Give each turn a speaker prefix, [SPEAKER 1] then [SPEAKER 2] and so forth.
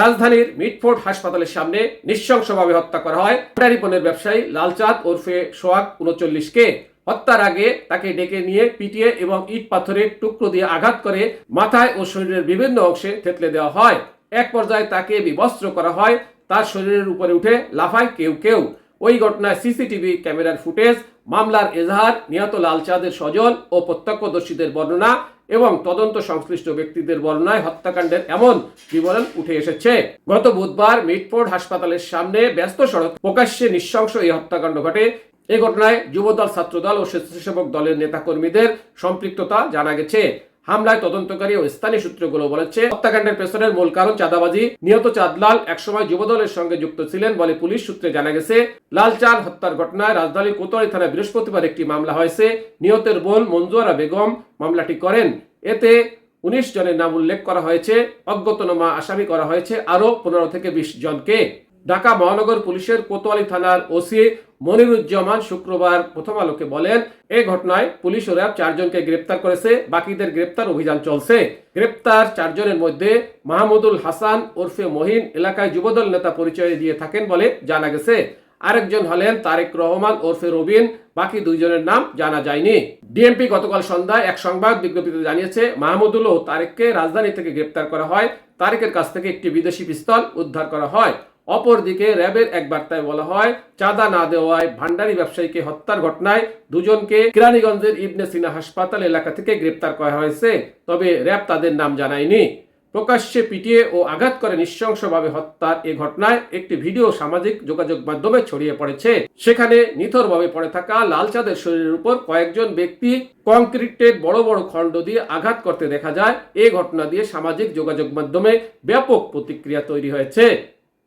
[SPEAKER 1] রাজধানীর মিটফোর্ড হাসপাতালের সামনে নৃশংসভাবে হত্যা করা হয়। ব্যাটারি ব্যবসায়ী লালচাঁদ ওরফে সোহাগ উনচল্লিশকে হত্যার আগে তাকে ডেকে নিয়ে পিটিয়ে এবং ইট পাথরের টুকরো দিয়ে আঘাত করে মাথায় ও শরীরের বিভিন্ন অংশে থেতলে দেওয়া হয়। এক পর্যায়ে তাকে বিবস্ত্র করা হয়। তার শরীরের উপরে উঠে লাফায় কেউ কেউ। ওই ঘটনায় সিসিটিভি ক্যামেরার ফুটেজ, মামলার এজাহার, নিহত লালচাঁদের স্বজন ও প্রত্যক্ষদর্শীদের বর্ণনা এবং তদন্ত সংশ্লিষ্ট ব্যক্তিদের বর্ণনায় হত্যাকাণ্ডের এমন বিবরণ উঠে এসেছে। গত বুধবার মিটফোর্ড হাসপাতালের সামনে ব্যস্ত সড়ক প্রকাশ্যে নৃশংস এই হত্যাকাণ্ড ঘটে। এ ঘটনায় যুবদল, ছাত্রদল ও স্বেচ্ছাসেবক দলের নেতাকর্মীদের সম্পৃক্ততা জানা গেছে। হামলায় তদন্তকারী ও স্থানীয় সূত্রগুলো বলেছে, হত্যাকাণ্ডের পেছনের মূল কারণ চাঁদাবাজি। নিহত চাঁদলাল একসময় যুবদলের সঙ্গে যুক্ত ছিলেন বলে পুলিশ সূত্রে জানা গেছে, লালচাঁদ হত্যার ঘটনায় রাজধানীর কোতোয়ালি থানায় বৃহস্পতিবার একটি মামলা হয়েছে। নিহতের বোন মঞ্জুয়ারা বেগম মামলাটি করেন। এতে উনিশ জনের নাম উল্লেখ করা হয়েছে। অজ্ঞাতনামা আসামি করা হয়েছে আরও পনেরো থেকে বিশ জনকে। ঢাকা মহানগর পুলিশের কোতোয়ালি থানার ওসি মনিরুজ্জামান শুক্রবার প্রথম আলোকে বলেন এই ঘটনায় পুলিশ ও র্যাব চারজনকে গ্রেপ্তার করেছে, বাকিদের গ্রেপ্তার অভিযান চলছে। গ্রেপ্তার চারজনের মধ্যে মাহমুদুল হাসান ওরফে মহিন এলাকায় যুবদল নেতা পরিচয় দিয়ে থাকেন বলে জানা গেছে। আরেকজন হলেন তারেক রহমান ওরফে রবিন, বাকি দুইজনের নাম জানা যায়নি। ডিএমপি গতকাল সন্ধ্যায় এক সংবাদ বিজ্ঞপ্তিতে জানিয়েছে, মাহমুদুল ও তারেককে রাজধানী থেকে গ্রেপ্তার করা হয়। তারেকের কাছ থেকে একটি বিদেশি পিস্তল উদ্ধার করা হয়। অপরদিকে র্যাবের এক বার্তায় বলা হয়, চাঁদা না দেওয়ায় ভান্ডারি ব্যবসায়ীকে হত্যার ঘটনায় দুজনকে কিরানীগঞ্জের ইবনে সিনা হাসপাতাল এলাকা থেকে গ্রেপ্তার করা হয়েছে, তবে র্যাব তাদের নাম জানায়নি। প্রকাশ্যে পিটিয়ে ও আঘাত করে নৃশংসভাবে হত্যার এ ঘটনায় একটি ভিডিও সামাজিক যোগাযোগ মাধ্যমে ছড়িয়ে পড়েছে। সেখানে নিথরভাবে পড়ে থাকা লালচাঁদের শরীরের উপর কয়েকজন ব্যক্তি কংক্রিটের বড় বড় খণ্ড দিয়ে আঘাত করতে দেখা যায়। এই ঘটনা দিয়ে সামাজিক যোগাযোগ মাধ্যমে ব্যাপক প্রতিক্রিয়া তৈরি হয়েছে।